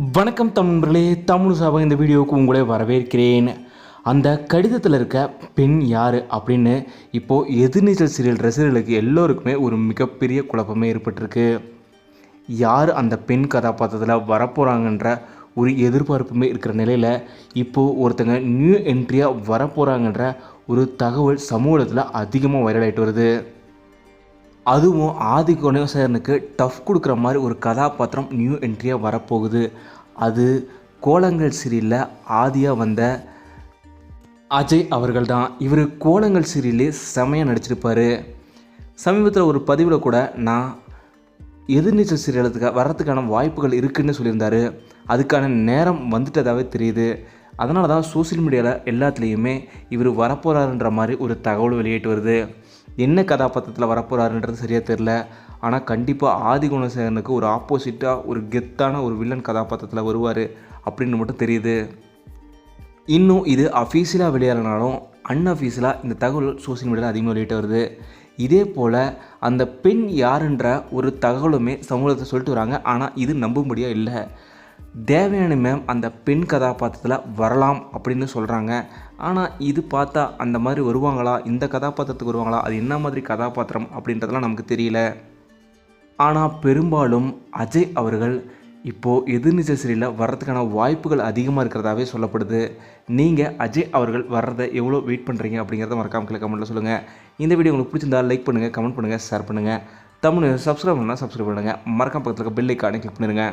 வணக்கம் தமிழர்களே தமிழ் சாபம் இந்த வீடியோவுக்கு உங்களை வரவேற்கிறேன். அந்த கடிதத்தில் இருக்க பெண் யார் அப்படின்னு இப்போது எதிர்நீச்சல் சீரியல் ரசிகர்களுக்கு எல்லோருக்குமே ஒரு மிகப்பெரிய குழப்பமே ஏற்பட்டிருக்கு. யார் அந்த பெண் கதாபாத்திரத்தில் வரப்போகிறாங்கன்ற ஒரு எதிர்பார்ப்புமே இருக்கிற நிலையில் இப்போது ஒருத்தங்க நியூ என்ட்ரியாக வரப்போகிறாங்கன்ற ஒரு தகவல் சமூகத்தில் அதிகமாக வைரல் ஆகிட்டு வருது. அதுவும் ஆதி குணசேகரனுக்கு டஃப் கொடுக்குற மாதிரி ஒரு கதாபாத்திரம் நியூ என்ட்ரியாக வரப்போகுது. அது கோலங்கள் சீரியலில் ஆதியாக வந்த அஜய் அவர்கள் தான் இவர் கோலங்கள் சீரியலே செமையாக நடிச்சிருப்பார். சமீபத்தில் ஒரு பதிவில் கூட நான் எதிர்நீச்சல் சீரியலுக்கு வர்றதுக்கான வாய்ப்புகள் இருக்குன்னு சொல்லியிருந்தார். அதுக்கான நேரம் வந்துட்டதாகவே தெரியுது. அதனால தான் சோஷியல் மீடியாவில் எல்லாத்துலேயுமே இவர் வரப்போகிறாருன்ற மாதிரி ஒரு தகவல் வெளியிட்டு வருது. என்ன கதாபாத்திரத்தில் வரப்போகிறாருன்றது சரியாக தெரில ஆனால் கண்டிப்பாக ஆதி குணசேகரனுக்கு ஒரு ஆப்போசிட்டாக ஒரு கெத்தான ஒரு வில்லன் கதாபாத்திரத்தில் வருவார் அப்படின்னு மட்டும் தெரியுது. இன்னும் இது அஃபீஷியலாக வெளியாகினாலும் அன்அஃபீஷியலாக இந்த தகவல் சோஷியல் மீடியாவில் அதிகமாக வெளியிட்டு வருது. இதே போல் அந்த பெண் யாருன்ற ஒரு தகவலுமே சமூகத்தை சொல்லிட்டு வராங்க. ஆனால் இது நம்பும்படியாக இல்லை. தேவயானி மேம் அந்த பெண் கதாபாத்திரத்தில் வரலாம் அப்படின்னு சொல்கிறாங்க ஆனால் இது பார்த்தா அந்த மாதிரி வருவாங்களா? இந்த கதாபாத்திரத்துக்கு வருவாங்களா? அது என்ன மாதிரி கதாபாத்திரம் அப்படின்றதெல்லாம் நமக்கு தெரியல. ஆனால் பெரும்பாலும் அஜய் அவர்கள் இப்போது எதிர்நீச்சல் சீரியலில் வர்றதுக்கான வாய்ப்புகள் அதிகமாக இருக்கிறதாவே சொல்லப்படுது. நீங்கள் அஜய் அவர்கள் வர்றதை எவ்வளோ வெயிட் பண்ணுறீங்க அப்படிங்கிறத மறக்காம கீழே கமெண்ட்டில் சொல்லுங்கள் இந்த வீடியோ உங்களுக்கு பிடிச்சிருந்தா லைக் பண்ணுங்கள் கமெண்ட் பண்ணுங்கள் ஷேர் பண்ணுங்கள் தமிழ் சப்ஸ்கிரைப் பண்ணால் சப்ஸ்கிரைப் பண்ணுங்கள் மறக்காம பக்கத்தில் இருக்க பெல் ஐக்கானே கிளிக் பண்ணிடுங்க